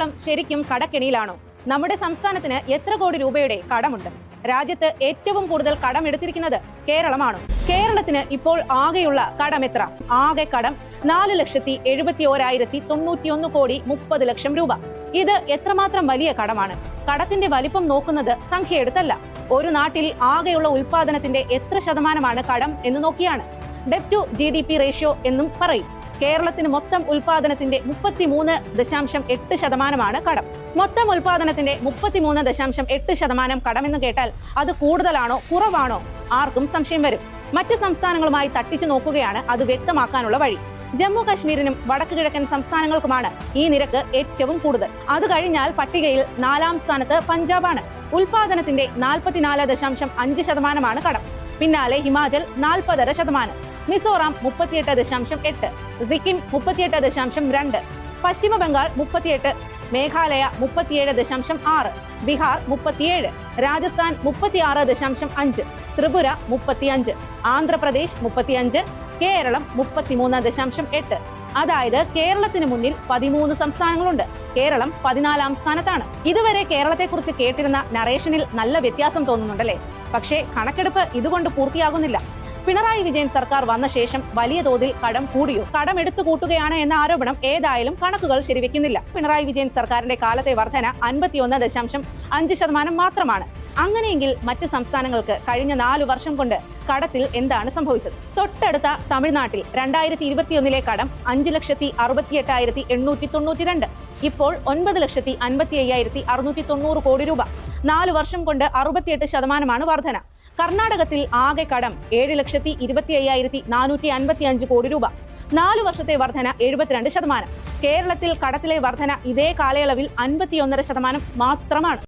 കേരളം ശരിക്കും കടക്കെണിയിലാണോ? നമ്മുടെ സംസ്ഥാനത്തിന് എത്ര കോടി രൂപയുടെ കടമുണ്ട്? രാജ്യത്ത് ഏറ്റവും കൂടുതൽ കടം എടുത്തിരിക്കുന്നത് കേരളമാണ്. കേരളത്തിന് ഇപ്പോൾ ആകെയുള്ള കടം എത്ര? ആകെ കടം നാല് ലക്ഷത്തി എഴുപത്തി ഓരായിരത്തി തൊണ്ണൂറ്റിയൊന്ന് കോടി മുപ്പത് ലക്ഷം രൂപ. ഇത് എത്രമാത്രം വലിയ കടമാണ്? കടത്തിന്റെ വലിപ്പം നോക്കുന്നത് സംഖ്യ എടുത്തല്ല ഒരു നാട്ടിൽ ആകെയുള്ള ഉൽപാദനത്തിന്റെ എത്ര ശതമാനമാണ് കടം എന്ന് നോക്കിയാണ്. Debt to G D P ratio എന്നും പറയും. കേരളത്തിന് മൊത്തം ഉൽപാദനത്തിന്റെ മുപ്പത്തിമൂന്ന് ദശാംശം എട്ട് ശതമാനമാണ് കടം. മൊത്തം ഉൽപാദനത്തിന്റെ മുപ്പത്തിമൂന്ന് ദശാംശം എട്ട് ശതമാനം കടമെന്ന് കേട്ടാൽ അത് കൂടുതലാണോ കുറവാണോ? ആർക്കും സംശയം വരും. മറ്റ് സംസ്ഥാനങ്ങളുമായി തട്ടിച്ചു നോക്കുകയാണ് അത് വ്യക്തമാക്കാനുള്ള വഴി. ജമ്മു കശ്മീരിനും വടക്ക് കിഴക്കൻ സംസ്ഥാനങ്ങൾക്കുമാണ് ഈ നിരക്ക് ഏറ്റവും കൂടുതൽ. അത് കഴിഞ്ഞാൽ പട്ടികയിൽ നാലാം സ്ഥാനത്ത് പഞ്ചാബാണ്. ഉൽപാദനത്തിന്റെ നാൽപ്പത്തിനാല് ദശാംശം അഞ്ച് ശതമാനമാണ് കടം. പിന്നാലെ ഹിമാചൽ നാൽപ്പതര ശതമാനം. മിസോറാം മുപ്പത്തിയെട്ട് ദശാംശം എട്ട് സിക്കിം മുപ്പത്തിയെട്ട് ദശാംശം രണ്ട് പശ്ചിമ ബംഗാൾ മുപ്പത്തിയെട്ട് മേഘാലയ മുപ്പത്തിയേഴ് ദശാംശം ആറ് ബീഹാർ മുപ്പത്തിയേഴ് രാജസ്ഥാൻ മുപ്പത്തിയാറ് ദശാംശം അഞ്ച് ത്രിപുര മുപ്പത്തിയഞ്ച് ആന്ധ്രാപ്രദേശ് മുപ്പത്തിയഞ്ച് കേരളം മുപ്പത്തിമൂന്ന് ദശാംശം എട്ട്. അതായത് കേരളത്തിന് മുന്നിൽ പതിമൂന്ന് സംസ്ഥാനങ്ങളുണ്ട്. കേരളം പതിനാലാം സ്ഥാനത്താണ്. ഇതുവരെ കേരളത്തെക്കുറിച്ച് കേട്ടിരുന്ന നറേഷനിൽ നല്ല വ്യത്യാസം തോന്നുന്നുണ്ടല്ലേ? പക്ഷേ കണക്കെടുപ്പ് ഇതുകൊണ്ട് പൂർത്തിയാകുന്നില്ല. പിണറായി വിജയൻ സർക്കാർ വന്ന ശേഷം വലിയ തോതിൽ കടം കൂടിയോ? കടം എടുത്തു കൂട്ടുകയാണ് എന്ന ആരോപണം ഏതായാലും കണക്കുകൾ ശരിവെക്കുന്നില്ല. പിണറായി വിജയൻ സർക്കാരിന്റെ കാലത്തെ വർധന അൻപത്തിയൊന്ന് ദശാംശം അഞ്ച് ശതമാനം മാത്രമാണ്. അങ്ങനെയെങ്കിൽ മറ്റ് സംസ്ഥാനങ്ങൾക്ക് കഴിഞ്ഞ നാലു വർഷം കൊണ്ട് കടത്തിൽ എന്താണ് സംഭവിച്ചത്? തൊട്ടടുത്ത തമിഴ്നാട്ടിൽ രണ്ടായിരത്തി ഇരുപത്തിയൊന്നിലെ കടം അഞ്ച് ലക്ഷത്തി അറുപത്തി എട്ടായിരത്തി എണ്ണൂറ്റി തൊണ്ണൂറ്റി രണ്ട് ഇപ്പോൾ ഒൻപത് ലക്ഷത്തി അൻപത്തി അയ്യായിരത്തി അറുന്നൂറ്റി തൊണ്ണൂറ് കോടി രൂപ. നാലു വർഷം കൊണ്ട് അറുപത്തിയെട്ട് ശതമാനമാണ് വർധന. കർണാടകത്തിൽ ആകെ കടം ഏഴ് ലക്ഷത്തി ഇരുപത്തി അയ്യായിരത്തി നാനൂറ്റി അൻപത്തി അഞ്ച് കോടി രൂപ. നാല് വർഷത്തെ വർധന എഴുപത്തിരണ്ട് ശതമാനം. കേരളത്തിൽ കടത്തിലെ വർധന ഇതേ കാലയളവിൽ അൻപത്തിയൊന്നര ശതമാനം മാത്രമാണ്.